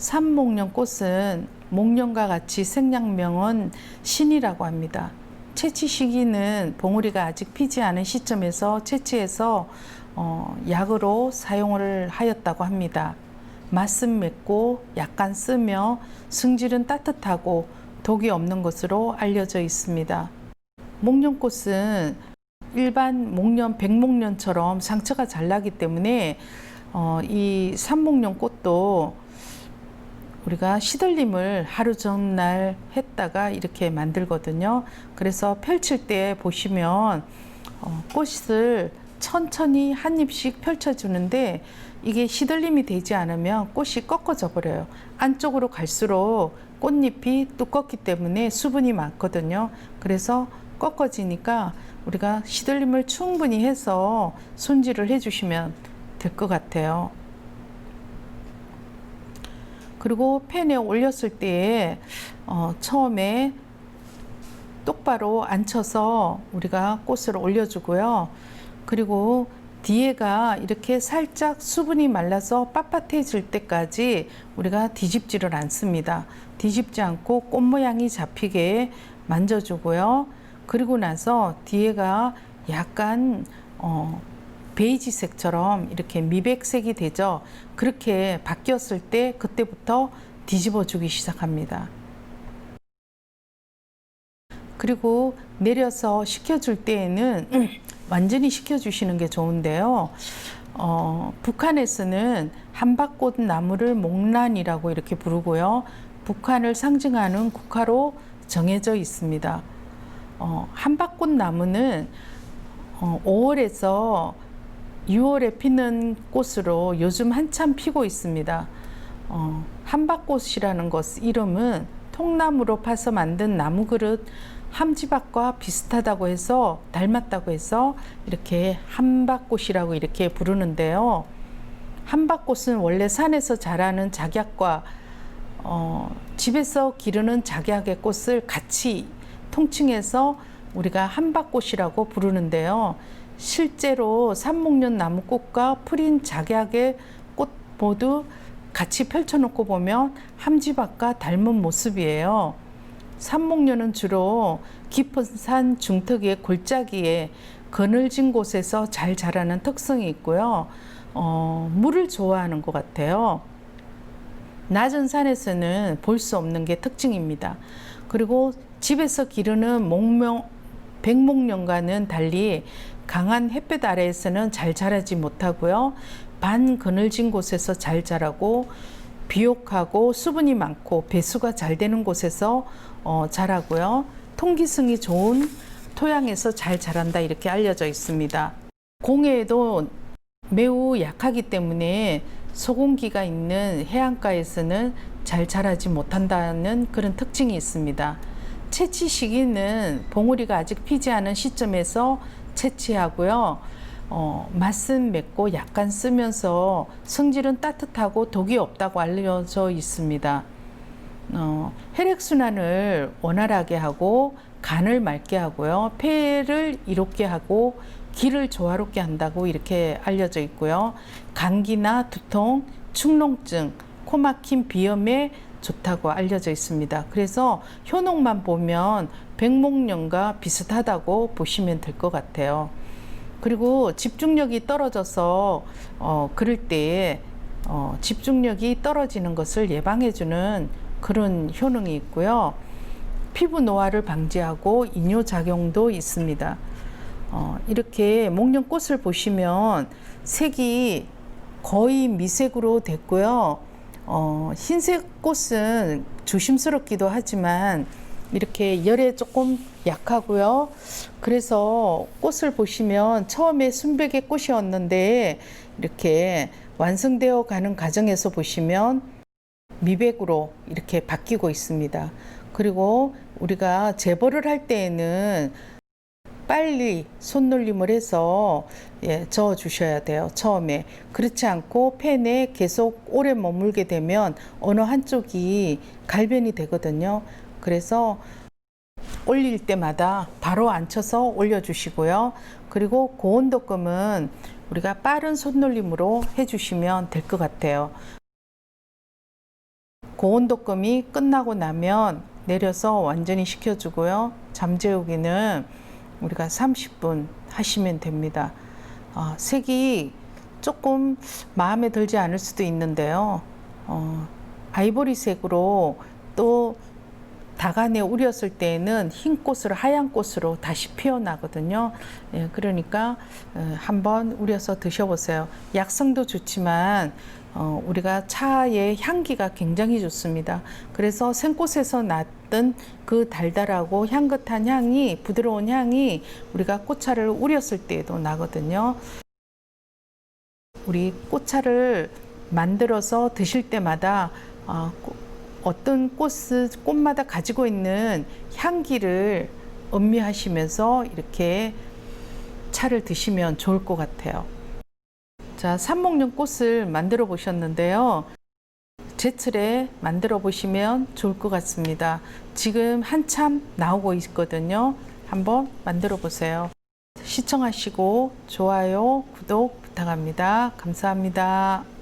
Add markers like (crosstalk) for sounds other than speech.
삼목련 꽃은 목련과 같이 생양명은 신이라고 합니다. 채취 시기는 봉우리가 아직 피지 않은 시점에서 채취해서 어, 약으로 사용을 하였다고 합니다. 맛은 맵고 약간 쓰며 승질은 따뜻하고 독이 없는 것으로 알려져 있습니다. 목련꽃은 일반 목련, 백목련처럼 상처가 잘 나기 때문에 어, 이 삼목련 꽃도 우리가 시들림을 하루 전날 했다가 이렇게 만들거든요. 그래서 펼칠 때 보시면 어, 꽃을 천천히 한 입씩 펼쳐주는데 이게 시들림이 되지 않으면 꽃이 꺾어져 버려요. 안쪽으로 갈수록 꽃잎이 두껍기 때문에 수분이 많거든요. 그래서 꺾어지니까 우리가 시들림을 충분히 해서 손질을 해주시면 될 것 같아요. 그리고 팬에 올렸을 때 어, 처음에 똑바로 앉혀서 우리가 꽃을 올려주고요. 그리고 뒤에가 이렇게 살짝 수분이 말라서 빳빳해질 때까지 우리가 뒤집지를 않습니다. 뒤집지 않고 꽃 모양이 잡히게 만져주고요. 그리고 나서 뒤에가 약간 어, 베이지색처럼 이렇게 미백색이 되죠. 그렇게 바뀌었을 때 그때부터 뒤집어 주기 시작합니다. 그리고 내려서 식혀줄 때에는 (clears throat) 완전히 식혀주시는 게 좋은데요. 어, 북한에서는 한박꽃 나무를 목란이라고 이렇게 부르고요. 북한을 상징하는 국화로 정해져 있습니다. 어, 한박꽃 나무는 어, 5월에서 6월에 피는 꽃으로 요즘 한참 피고 있습니다. 어, 한박꽃이라는 것 이름은 통나무로 파서 만든 나무 그릇 함지박과 비슷하다고 해서 닮았다고 해서 이렇게 한박꽃이라고 이렇게 부르는데요. 한박꽃은 원래 산에서 자라는 작약과 어, 집에서 기르는 작약의 꽃을 같이 통칭해서 우리가 한박꽃이라고 부르는데요. 실제로 삼목련 나무꽃과 풀인 작약의 꽃 모두 같이 펼쳐놓고 보면 함지박과 닮은 모습이에요. 삼목련은 주로 깊은 산 중턱의 골짜기에 그늘진 곳에서 잘 자라는 특성이 있고요. 어, 물을 좋아하는 것 같아요. 낮은 산에서는 볼 수 없는 게 특징입니다. 그리고 집에서 기르는 목명, 백목련과는 달리 강한 햇볕 아래에서는 잘 자라지 못하고요. 반 그늘진 곳에서 잘 자라고 비옥하고 수분이 많고 배수가 잘 되는 곳에서 어, 자라고요. 통기성이 좋은 토양에서 잘 자란다 이렇게 알려져 있습니다. 공해에도 매우 약하기 때문에 소금기가 있는 해안가에서는 잘 자라지 못한다는 그런 특징이 있습니다. 채취 시기는 봉우리가 아직 피지 않은 시점에서 채취하고요. 어, 맛은 맵고 약간 쓰면서 성질은 따뜻하고 독이 없다고 알려져 있습니다. 어, 혈액순환을 원활하게 하고 간을 맑게 하고요. 폐를 이롭게 하고 기를 조화롭게 한다고 이렇게 알려져 있고요. 감기나 두통, 축농증, 코막힘 비염에 좋다고 알려져 있습니다. 그래서 효능만 보면 백목련과 비슷하다고 보시면 될 것 같아요. 그리고 집중력이 떨어져서 어, 그럴 때에 어, 집중력이 떨어지는 것을 예방해주는 그런 효능이 있고요. 피부 노화를 방지하고 이뇨 작용도 있습니다. 어, 이렇게 목련꽃을 보시면 색이 거의 미색으로 됐고요. 어, 흰색 꽃은 조심스럽기도 하지만 이렇게 열에 조금 약하고요. 그래서 꽃을 보시면 처음에 순백의 꽃이었는데 이렇게 완성되어 가는 과정에서 보시면 미백으로 이렇게 바뀌고 있습니다. 그리고 우리가 재벌을 할 때에는 빨리 손놀림을 해서 예, 저어 주셔야 돼요. 처음에 그렇지 않고 팬에 계속 오래 머물게 되면 어느 한쪽이 갈변이 되거든요. 그래서 올릴 때마다 바로 앉혀서 올려주시고요. 그리고 고온도금은 우리가 빠른 손놀림으로 해주시면 될 것 같아요. 고온도금이 끝나고 나면 내려서 완전히 식혀주고요. 잠재우기는 우리가 30분 하시면 됩니다. 어, 색이 조금 마음에 들지 않을 수도 있는데요. 어, 아이보리색으로 또 다간에 우렸을 때에는 흰 꽃으로 하얀 꽃으로 다시 피어나거든요. 예, 그러니까 어, 한번 우려서 드셔보세요. 약성도 좋지만 어, 우리가 차의 향기가 굉장히 좋습니다. 그래서 생꽃에서 났던 그 달달하고 향긋한 향이 부드러운 향이 우리가 꽃차를 우렸을 때에도 나거든요. 우리 꽃차를 만들어서 드실 때마다 어, 꽃- 어떤 꽃을 꽃마다 가지고 있는 향기를 음미하시면서 이렇게 차를 드시면 좋을 것 같아요. 자, 삼목련 꽃을 만들어 보셨는데요. 제철에 만들어 보시면 좋을 것 같습니다. 지금 한참 나오고 있거든요. 한번 만들어 보세요. 시청하시고 좋아요, 구독 부탁합니다. 감사합니다.